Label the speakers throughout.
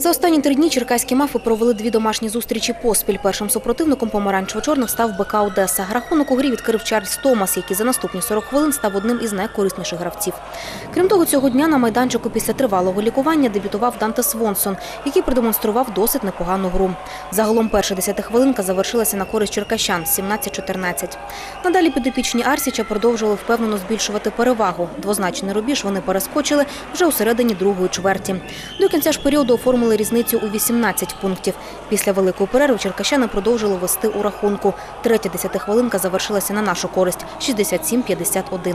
Speaker 1: За останні три дні черкаські мафи провели дві домашні зустрічі поспіль. Першим супротивником помаранчево-чорних став БК Одеса. Рахунок у грі відкрив Чарльз Томас, який за наступні 40 хвилин став одним із найкорисніших гравців. Крім того, цього дня на майданчику після тривалого лікування дебютував Данте Свонсон, який продемонстрував досить непогану гру. Загалом перша десятихвилинка завершилася на користь черкащан 17-14. Надалі підопічні Арсіча продовжували впевнено збільшувати перевагу. Двозначний рубіж вони перескочили вже у середині другої чверті. До кінця ж періоду оформили різницю у 18 пунктів. Після великої перерви черкащани продовжили вести у рахунку. Третя десятихвилинка завершилася на нашу користь – 67-51.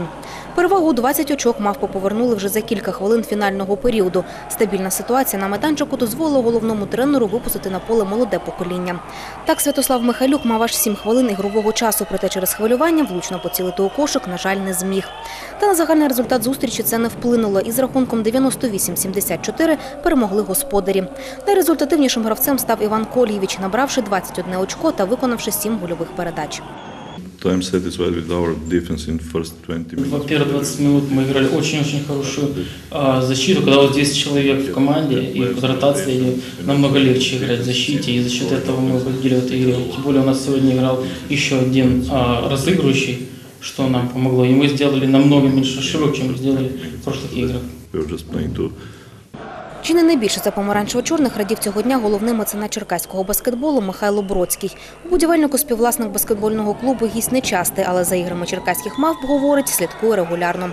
Speaker 1: Перевагу 20 очок мавпи повернули вже за кілька хвилин фінального періоду. Стабільна ситуація на майданчику дозволила головному тренеру випустити на поле молоде покоління. Так Святослав Михайлюк мав аж 7 хвилин ігрового часу, проте через хвилювання влучно поцілити у кошик, на жаль, не зміг. Та на загальний результат зустрічі це не вплинуло. І з рахунком 98-74 перемогли господарі. Найрезультативнішим гравцем став Іван Кольєвич, набравши 21 очко та виконавши 7 гольових передач.
Speaker 2: I'm satisfied with our defense in first 20 minutes.
Speaker 3: Во первые 20 минут мы играли очень-очень хорошую а, защиту, когда вот 10 человек в команде, и под ротацией намного легче играть в защите, и за счет этого мы победили в этой игре. Тем более у нас сегодня играл еще один а, разыгрывающий, что нам помогло. И мы сделали намного меньше ошибок, чем мы сделали в прошлых играх.
Speaker 1: Чи не найбільше за помаранчево-чорних радів цього дня головний меценат черкаського баскетболу Михайло Бродський. У будівельнику співвласник баскетбольного клубу гість нечастий, але за іграми черкаських мавп, говорить, слідкує регулярно.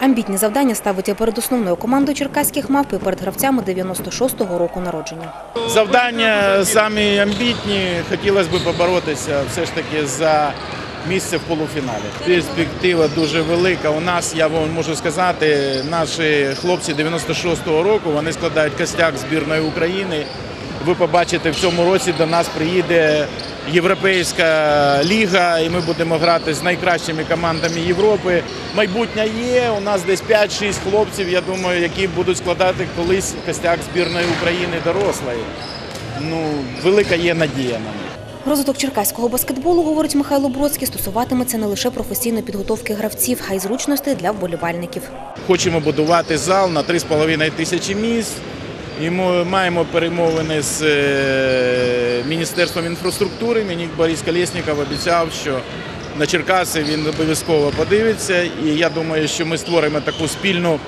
Speaker 1: Амбітні завдання ставить і перед основною командою черкаських мавп і перед гравцями 96-го року народження.
Speaker 4: Завдання самі амбітні. Хотілося б поборотися все ж таки за місце в полуфіналі. Перспектива дуже велика. У нас, я вам можу сказати, наші хлопці 96-го року вони складають костяк збірної України. Ви побачите, в цьому році до нас приїде Європейська ліга, і ми будемо грати з найкращими командами Європи. Майбутнє є. У нас десь 5-6 хлопців, я думаю, які будуть складати колись костяк збірної України дорослої. Ну, велика є надія на них.
Speaker 1: Розвиток черкаського баскетболу, говорить Михайло Бродський, стосуватиметься не лише професійної підготовки гравців, а й зручностей для вболівальників.
Speaker 4: Хочемо будувати зал на 3,5 тисячі місць. І ми маємо перемовини з е, Міністерством інфраструктури. Мені Борис Колєсніков обіцяв, що на Черкаси він обов'язково подивиться. І я думаю, що ми створимо таку спільну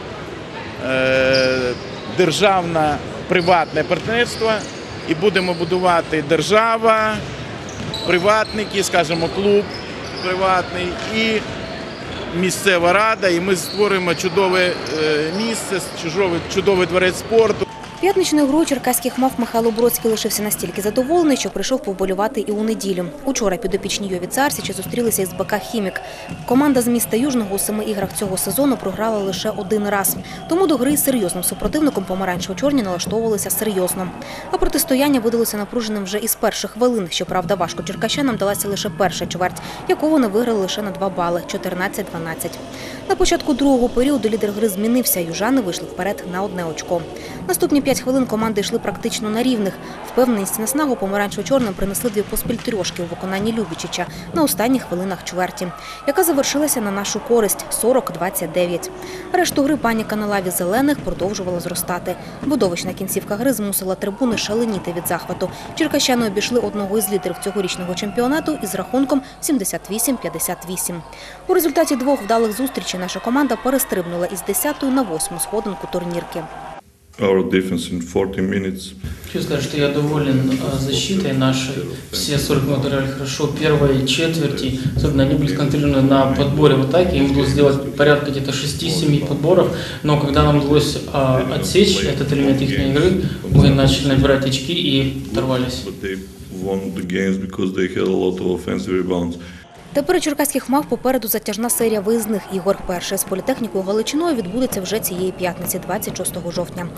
Speaker 4: е, державне приватне партнерство і будемо будувати держава, приватники, скажімо, клуб приватний і місцева рада, і ми створимо чудове е, місце, чудовий дворець спорту.
Speaker 1: П'ятничною грою черкаських мав Михайло Бродський лишився настільки задоволений, що прийшов повболювати і у неділю. Учора підопічні Йові Царсіча зустрілися із БК «Хімік». Команда з міста Южного у семи іграх цього сезону програла лише один раз. Тому до гри із серйозним супротивником помаранчево-чорні налаштовувалися серйозно. А протистояння видалося напруженим вже із перших хвилин. Щоправда, важко черкащанам далася лише перша чверть, яку вони виграли лише на два бали – 14-12. На початку другого періоду лідер гри змінився. Южани вийшли вперед на одне очко. Наступні п'ять хвилин команди йшли практично на рівних. Впевненість на снагу помаранчево-чорним принесли дві поспіль трьошки у виконанні Любічича на останніх хвилинах чверті, яка завершилася на нашу користь – 40-29. Решту гри паніка на лаві зелених продовжувала зростати. Видовищна кінцівка гри змусила трибуни шаленіти від захвату. Черкащани обійшли одного із лідерів цьогорічного чемпіонату із рахунком 78-58. У результаті двох вдалих зустрічей наша команда перестрибнула із 10 на 8 сходинку турнірки.
Speaker 2: Our defense in 40 minutes.
Speaker 3: Хочу сказать, что я доволен а, защитой нашей. Все 40 минут играли хорошо. Первые четверти, особенно они были сконцентрированы на подборе в атаке. Им удалось сделать порядка где-то 6-7 подборов. Но когда нам удалось а, отсечь этот элемент их игры, мы начали набирать очки и оторвались.
Speaker 2: But they won the games because they had a lot of offensive rebounds.
Speaker 1: Тепер у черкаських мав попереду затяжна серія виїзних ігор. Перша з політехнікою Галичиною відбудеться вже цієї п'ятниці, 26 жовтня.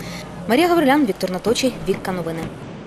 Speaker 1: Марія Гаврилян, Віктор Наточий, Вікка Новини.